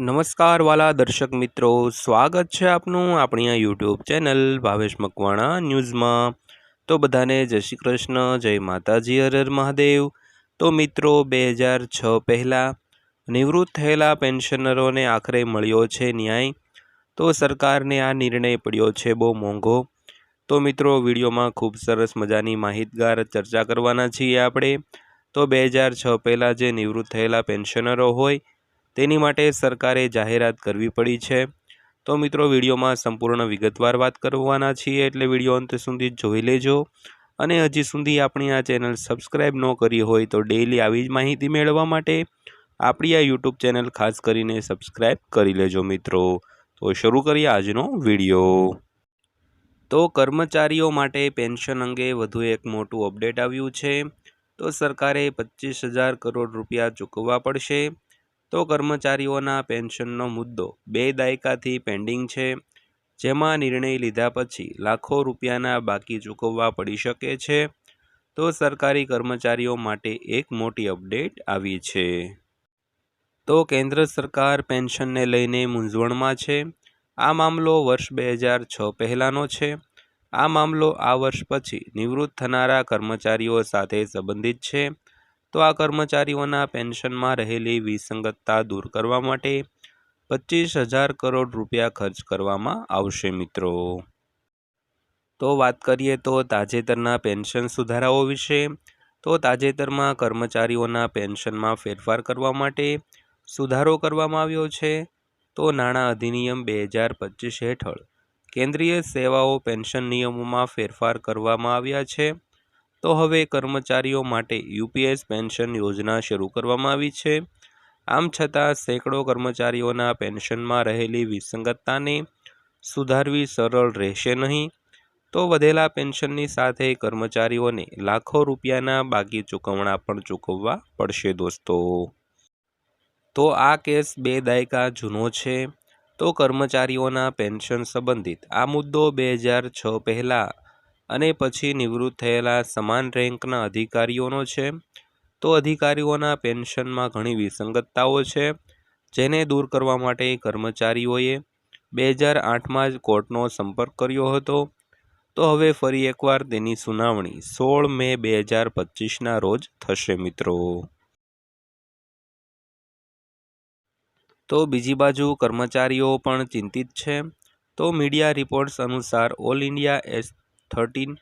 નમસ્કાર વાલા દર્શક મિત્રો, સ્વાગત છે આપનું આપણી આ યુટ્યુબ ચેનલ ભાવેશ મકવાણા ન્યૂઝમાં. તો બધાને જય શ્રી કૃષ્ણ, જય માતાજી, હર હર મહાદેવ. તો મિત્રો, બે હજાર છ પહેલાં નિવૃત્ત થયેલા પેન્શનરોને આખરે મળ્યો છે ન્યાય. તો સરકારને આ નિર્ણય પડ્યો છે બહુ મોંઘો. તો મિત્રો, વિડીયોમાં ખૂબ સરસ મજાની માહિતગાર ચર્ચા કરવાના છીએ આપણે. તો બે હજાર છ પહેલાં જે નિવૃત્ત થયેલા પેન્શનરો હોય તેની માટે સરકારે જાહેરાત કરવી પડી છે. તો મિત્રો, વિડીયોમાં સંપૂર્ણ વિગતવાર વાત કરવાના છીએ એટલે વીડિયો અંત સુધી જોઈ લેજો. અને હજી સુધી આપણી આ ચેનલ સબસ્ક્રાઈબ ન કરી હોય તો ડેઈલી આવી જ માહિતી મેળવવા માટે આપણી આ યુટ્યુબ ચેનલ ખાસ કરીને સબસ્ક્રાઈબ કરી લેજો મિત્રો. તો શરૂ કરીએ આજનો વીડિયો. તો કર્મચારીઓ માટે પેન્શન અંગે વધુ એક મોટું અપડેટ આવ્યું છે. તો સરકારે પચીસ હજાર કરોડ રૂપિયા ચૂકવવા પડશે. તો કર્મચારીઓના પેન્શનનો મુદ્દો બે દાયકાથી પેન્ડિંગ છે, જેમાં નિર્ણય લીધા પછી લાખો રૂપિયાના બાકી ચૂકવવા પડી શકે છે, તો સરકારી કર્મચારીઓ માટે એક મોટી અપડેટ આવી છે. તો કેન્દ્ર સરકાર પેન્શનને લઈને મૂંઝવણમાં છે. આ મામલો વર્ષ બે હજાર છ પહેલાંનો છે. આ મામલો આ વર્ષ પછી નિવૃત્ત થનારા કર્મચારીઓ સાથે સંબંધિત છે. તો આ કર્મચારીઓના પેન્શનમાં રહેલી વિસંગતતા દૂર કરવા માટે પચીસ હજાર કરોડ રૂપિયા ખર્ચ કરવામાં આવશે, મિત્રો. તો વાત કરીએ તો તાજેતરના પેન્શન સુધારાઓ વિશે. તો તાજેતરમાં કર્મચારીઓના પેન્શનમાં ફેરફાર કરવા માટે સુધારો કરવામાં આવ્યો છે. તો નાણાં અધિનિયમ બે હજાર પચીસ હેઠળ કેન્દ્રીય સેવાઓ પેન્શન નિયમોમાં ફેરફાર કરવામાં આવ્યા છે. તો હવે કર્મચારીઓ માટે યુપીએસ પેન્શન યોજના શરૂ કરવામાં આવી છે. આમ છતાં સેંકડો કર્મચારીઓના પેન્શનમાં રહેલી વિસંગતતાને સુધારવી સરળ રહેશે નહીં. તો વધેલા પેન્શનની સાથે કર્મચારીઓને લાખો રૂપિયાના બાકી ચૂકવણા પણ ચૂકવવા પડશે દોસ્તો. તો આ કેસ બે દાયકા જૂનો છે. તો કર્મચારીઓના પેન્શન સંબંધિત આ મુદ્દો બે હજાર છ પહેલાં અને પછી નિવૃત્ત થયેલા સમાન રેન્કના અધિકારીઓનો છે. તો અધિકારીઓના પેન્શનમાં ઘણી વિસંગતતાઓ છે, જેને દૂર કરવા માટે કર્મચારીઓએ બે હજાર આઠમાં જ કોર્ટનો સંપર્ક કર્યો હતો. તો હવે ફરી એકવાર તેની સુનાવણી સોળ મે બે હજાર પચીસના રોજ થશે, મિત્રો. તો બીજી બાજુ કર્મચારીઓ પણ ચિંતિત છે. તો મીડિયા રિપોર્ટ્સ અનુસાર all India S thirteen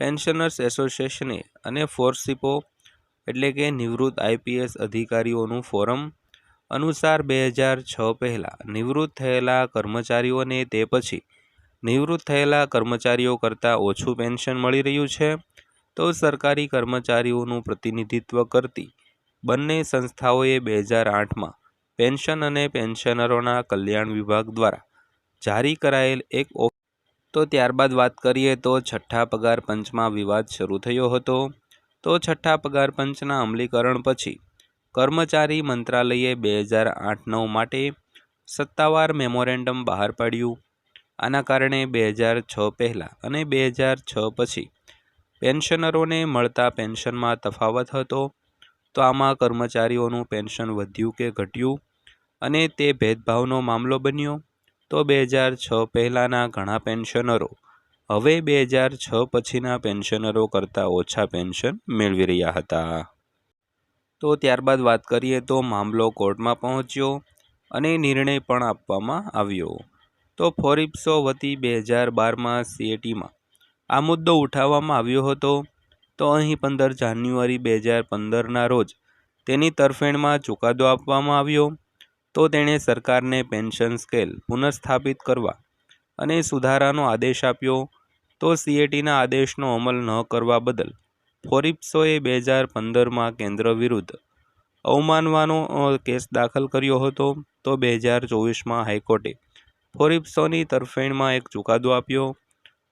pensioners એસોસિએશને અને ફોરસીપો એટલે કે નિવૃત્ત આઈપીએસ અધિકારીઓનું ફોરમ અનુસાર બે હજાર છ પહેલાં નિવૃત્ત થયેલા કર્મચારીઓને તે પછી નિવૃત્ત થયેલા કર્મચારીઓ કરતાં ઓછું પેન્શન મળી રહ્યું છે, તો સરકારી કર્મચારીઓનું પ્રતિનિધિત્વ કરતી બંને સંસ્થાઓએ બે હજાર આઠમાં પેન્શન અને પેન્શનરોના કલ્યાણ વિભાગ દ્વારા જારી કરાયેલ એક તો ત્યારબાદ વાત કરીએ તો છઠ્ઠા પગાર પંચમાં વિવાદ શરૂ થયો હતો. તો છઠ્ઠા પગાર પંચના અમલીકરણ પછી કર્મચારી મંત્રાલયે બે હજાર આઠ નવ માટે સત્તાવાર મેમોરેન્ડમ બહાર પાડ્યું. આના કારણે બે હજાર છ પહેલાં અને બે હજાર છ પછી પેન્શનરોને મળતા પેન્શનમાં તફાવત હતો. તો આમાં કર્મચારીઓનું પેન્શન વધ્યું કે ઘટ્યું અને તે ભેદભાવનો મામલો બન્યો. તો બે હજાર છ પહેલાંના ઘણા પેન્શનરો, હવે બે હજાર છ પછીના પેન્શનરો કરતાં ઓછા પેન્શન મેળવી રહ્યા હતા. તો ત્યારબાદ વાત કરીએ તો મામલો કોર્ટમાં પહોંચ્યો અને નિર્ણય પણ આપવામાં આવ્યો. તો ફોરિપ્સો વતી બે હજાર બારમાં સીએટીમાં આ મુદ્દો ઉઠાવવામાં આવ્યો હતો. તો અહીં પંદર જાન્યુઆરી બે હજાર પંદરના રોજ તેની તરફેણમાં ચુકાદો આપવામાં આવ્યો. તો તેણે સરકારને પેન્શન સ્કેલ પુનઃસ્થાપિત કરવા અને સુધારાનો આદેશ આપ્યો. તો સીએટીના આદેશનો અમલ ન કરવા બદલ ફોરિપ્સોએ બે હજાર પંદરમાં કેન્દ્ર વિરુદ્ધ અવમાનવાનો કેસ દાખલ કર્યો હતો. તો બે હજાર ચોવીસમાં હાઈકોર્ટે ફોરિપ્સોની તરફેણમાં એક ચુકાદો આપ્યો.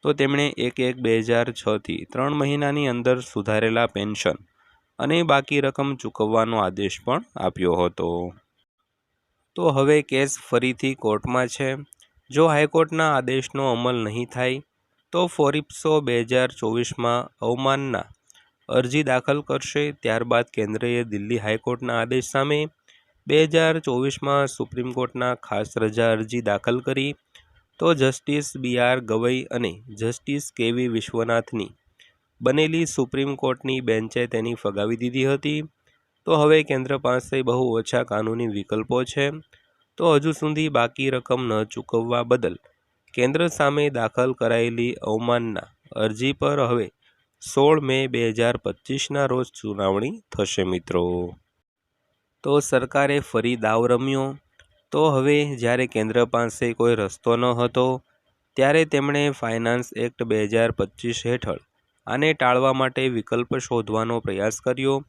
તો તેમણે એક એક બે હજાર છથી ત્રણ મહિનાની અંદર સુધારેલા પેન્શન અને બાકી રકમ ચૂકવવાનો આદેશ પણ આપ્યો હતો. તો હવે કેસ ફરીથી કોર્ટમાં છે. જો હાઈકોર્ટના આદેશનો અમલ નહીં થાય, તો ફોરિપ્સો બે હજાર ચોવીસમાં અવમાનના અરજી દાખલ કરશે. ત્યારબાદ કેન્દ્રએ દિલ્હી હાઈકોર્ટના આદેશ સામે બે હજાર ચોવીસમાં સુપ્રીમ કોર્ટના ખાસ રજા અરજી દાખલ કરી. તો જસ્ટિસ બી આર ગવઈ અને જસ્ટિસ કેવી વિશ્વનાથની બનેલી સુપ્રીમ કોર્ટની બેન્ચે તેની ફગાવી દીધી હતી. તો હવે કેન્દ્ર પાસે બહુ ઓછા કાનૂની વિકલ્પો છે. તો હજુ સુધી બાકી રકમ ન ચૂકવવા બદલ કેન્દ્ર સામે દાખલ કરાયેલી અવમાનના અરજી પર હવે સોળ મે બે હજાર પચીસના રોજ સુનાવણી થશે મિત્રો. તો સરકારે ફરી દાવ રમ્યો. તો હવે જ્યારે કેન્દ્ર પાસે કોઈ રસ્તો ન હતો, ત્યારે તેમણે ફાઇનાન્સ એક્ટ બે હજાર પચીસ હેઠળ આને ટાળવા માટે વિકલ્પ શોધવાનો પ્રયાસ કર્યો.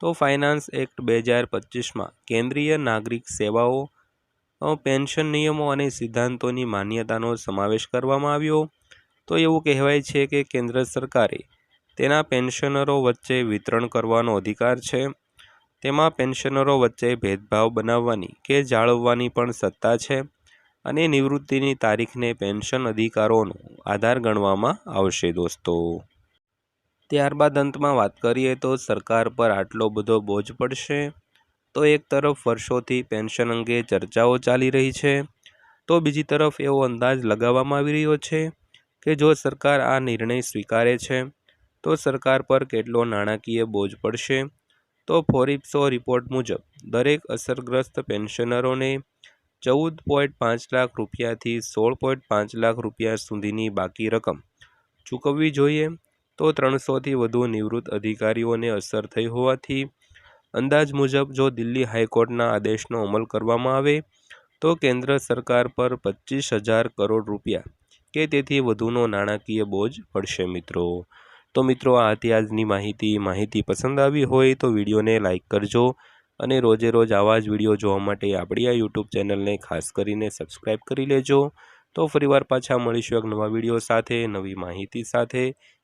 તો ફાઇનાન્સ એક્ટ બે હજાર પચીસમાં કેન્દ્રીય નાગરિક સેવાઓ પેન્શન નિયમો અને સિદ્ધાંતોની માન્યતાનો સમાવેશ કરવામાં આવ્યો. તો એવું કહેવાય છે કે કેન્દ્ર સરકારે તેના પેન્શનરો વચ્ચે વિતરણ કરવાનો અધિકાર છે. તેમાં પેન્શનરો વચ્ચે ભેદભાવ બનાવવાની કે જાળવવાની પણ સત્તા છે અને નિવૃત્તિની તારીખને પેન્શન અધિકારોનો આધાર ગણવામાં આવશે, દોસ્તો. ત્યારબાદ અંતમાં વાત કરીએ તો સરકાર પર આટલો બધો બોજ પડશે? તો એક તરફ વર્ષોથી પેન્શન અંગે ચર્ચાઓ ચાલી રહી છે. તો બીજી તરફ એવો અંદાજ લગાવવામાં આવી રહ્યો છે કે જો સરકાર આ નિર્ણય સ્વીકારે છે, તો સરકાર પર કેટલો નાણાકીય બોજ પડશે? તો ફોરિપ્સો રિપોર્ટ મુજબ, દરેક અસરગ્રસ્ત પેન્શનરોને ચૌદ પોઈન્ટ પાંચ લાખ રૂપિયાથી સોળ પોઈન્ટ પાંચ લાખ રૂપિયા સુધીની બાકી રકમ ચૂકવવી જોઈએ. તો ત્રણસોથી વધુ નિવૃત્ત અધિકારીઓને અસર થઈ હોવાથી અંદાજ મુજબ જો દિલ્હી હાઈકોર્ટના આદેશનો અમલ કરવામાં આવે, તો કેન્દ્ર સરકાર પર પચીસ હજાર કરોડ રૂપિયા કે તેથી વધુનો નાણાકીય બોજ પડશે મિત્રો. તો મિત્રો, આ હતી આજની માહિતી. માહિતી પસંદ આવી હોય તો વિડીયોને લાઇક કરજો અને રોજે રોજ આવા જ વીડિયો જોવા માટે આપણી આ યુટ્યુબ ચેનલને ખાસ કરીને સબસ્ક્રાઈબ કરી લેજો. તો ફરીવાર પાછા મળીશું એક નવા વીડિયો સાથે, નવી માહિતી સાથે.